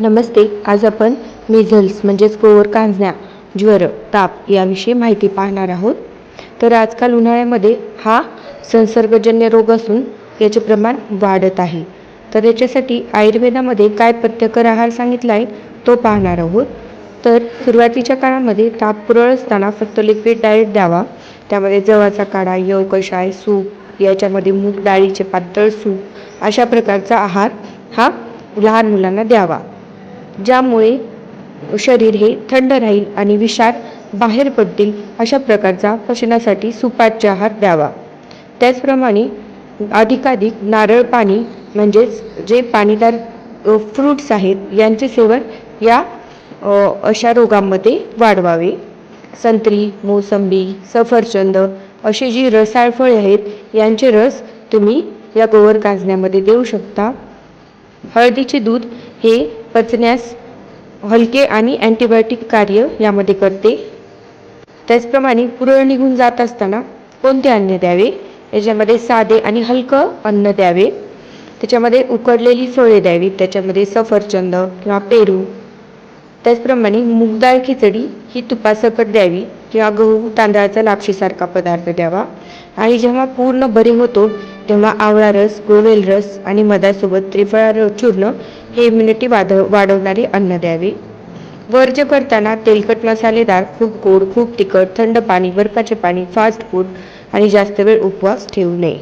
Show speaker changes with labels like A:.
A: नमस्ते आज आपण मिझल्स म्हणजेच कोवर कांजण्या ज्वर ताप याविषयी माहिती पाहणार आहोत. तर आजकाल उन्हाळ्यामध्ये हा संसर्गजन्य रोग असून याचे प्रमाण वाढत आहे. तर याच्यासाठी आयुर्वेदामध्ये काय पथ्यकर आहार सांगितला आहे तो पाहणार आहोत. तर सुरुवातीच्या काळामध्ये ताप पुरळ असताना फक्त लिक्विड डाएट द्यावा. त्यामध्ये जवाचा काढा यव कषाय सूप याच्यामध्ये मूग डाळीचे पातळ सूप अशा प्रकारचा आहार हा लहान मुलांना द्यावा. ज्यामुळे शरीर हे थंड राहील आणि विषार बाहेर पडतील अशा प्रकारचा पचनासाठी सुपाच्य आहार द्यावा. त्याचप्रमाणे अधिकाधिक नारळ पाणी म्हणजेच जे पाणीदार फ्रूट्स आहेत यांचे सेवन या अशा रोगांमध्ये वाढवावे. संत्री मोसंबी सफरचंद अशी जी रसाळ फळे आहेत यांचे रस तुम्ही या गोवर गांजण्यामध्ये देऊ शकता. हळदीचे दूध हे पचण्यास हलके आणि अँटीबायोटिक कार्य यामध्ये करते. त्याचप्रमाणे पुरळ निघून जात असताना कोणते अन्न द्यावे? याच्यामध्ये साधे आणि हलकं अन्न द्यावे. त्याच्यामध्ये उकडलेली फळे द्यावी. त्याच्यामध्ये सफरचंद किंवा पेरू. त्याचप्रमाणे मूगडाळ खिचडी ही तुपासकट द्यावी किंवा गहू तांदळाचा लापशीसारखा पदार्थ द्यावा. आणि जेव्हा पूर्ण बरे होतो तेव्हा आवळा रस गोवेल रस आणि मधासोबत त्रिफळा र- चूर्ण म्हणजे इम्युनिटी वाढ वाढवणारे अन्न द्यावे. वर्ज करताना तेलकट मसालेदार खूप गोड खूप तिखट थंड पाणी बर्फाचे पाणी फास्ट फूड आणि जास्त वेळ उपवास ठेवू नये.